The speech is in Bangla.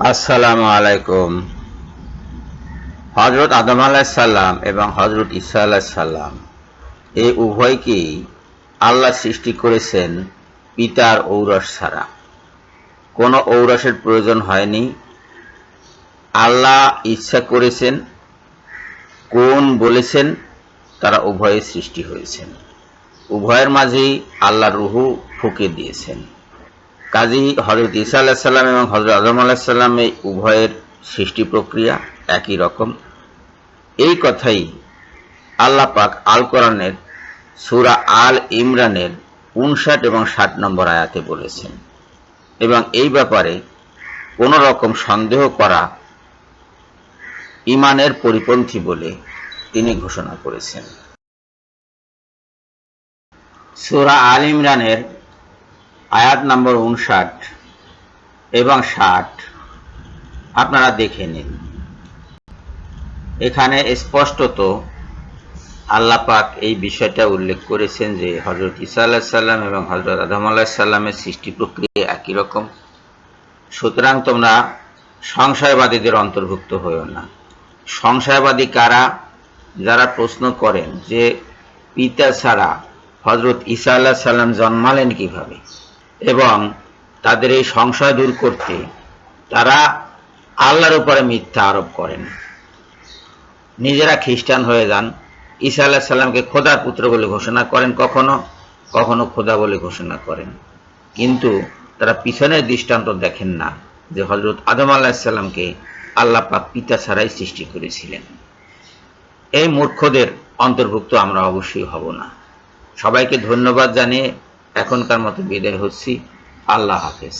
আসসালামু আলাইকুম। হজরত আদম আলাহিসাল্লাম এবং হজরত ঈসা আলাহিসাল্লাম এই উভয়কেই আল্লাহ সৃষ্টি করেছেন পিতার ঔরস ছাড়া? কোনো ঔরসের প্রয়োজন হয়নি। আল্লাহ ইচ্ছা করেছেন, কোন বলেছেন, তারা উভয়ে সৃষ্টি হয়েছেন। উভয়ের মাঝেই আল্লাহ রুহু ফুঁকে দিয়েছেন। কাজী হজরত ঈসা আল্লাহ সাল্লাম এবং হজরত আদম আল্লাহ সাল্লাম এই উভয়ের সৃষ্টি প্রক্রিয়া একই রকম। এই কথাই আল্লাহ পাক আল কোরআনের সুরা আল ইমরানের উনষাট এবং ষাট নম্বর আয়াতে বলেছেন এবং এই ব্যাপারে কোনো রকম সন্দেহ করা ইমানের পরিপন্থী বলে তিনি ঘোষণা করেছেন। সুরা আল ইমরানের আয়াত নম্বর উনষাট এবং ষাট। আপনারা দেখে নিন। এখানে স্পষ্টত আল্লাহ পাক এই বিষয়টা উল্লেখ করেছেন যে হজরত ইসা আল্লাহ সাল্লাম এবং হজরত আদম আল্লাহ সাল্লামের সৃষ্টি প্রক্রিয়া একই রকম। সুতরাং তোমরা সংশয়বাদীদের অন্তর্ভুক্ত হইও না। সংশয়বাদী কারা? যারা প্রশ্ন করেন যে পিতা ছাড়া হজরত ইসা আল্লাহ সাল্লাম জন্মালেন কীভাবে? এবং তাদের এই সংশয় দূর করতে তারা আল্লাহর উপরে মিথ্যা আরোপ করেন। নিজেরা খ্রিস্টান হয়ে যান। ঈসা আল্লাহ সাল্লামকে খোদার পুত্র বলে ঘোষণা করেন কখনো কখনো খোদা বলে ঘোষণা করেন। কিন্তু তারা পিছনের দৃষ্টান্ত দেখেন না যে হজরত আদম আল্লাহ সাল্লামকে আল্লাহ পাক পিতা ছাড়াই সৃষ্টি করেছিলেন। এই মূর্খদের অন্তর্ভুক্ত আমরা অবশ্যই হব না। সবাইকে ধন্যবাদ জানিয়ে এখনকার মতো বিদায় হচ্ছি। আল্লাহ হাফেজ।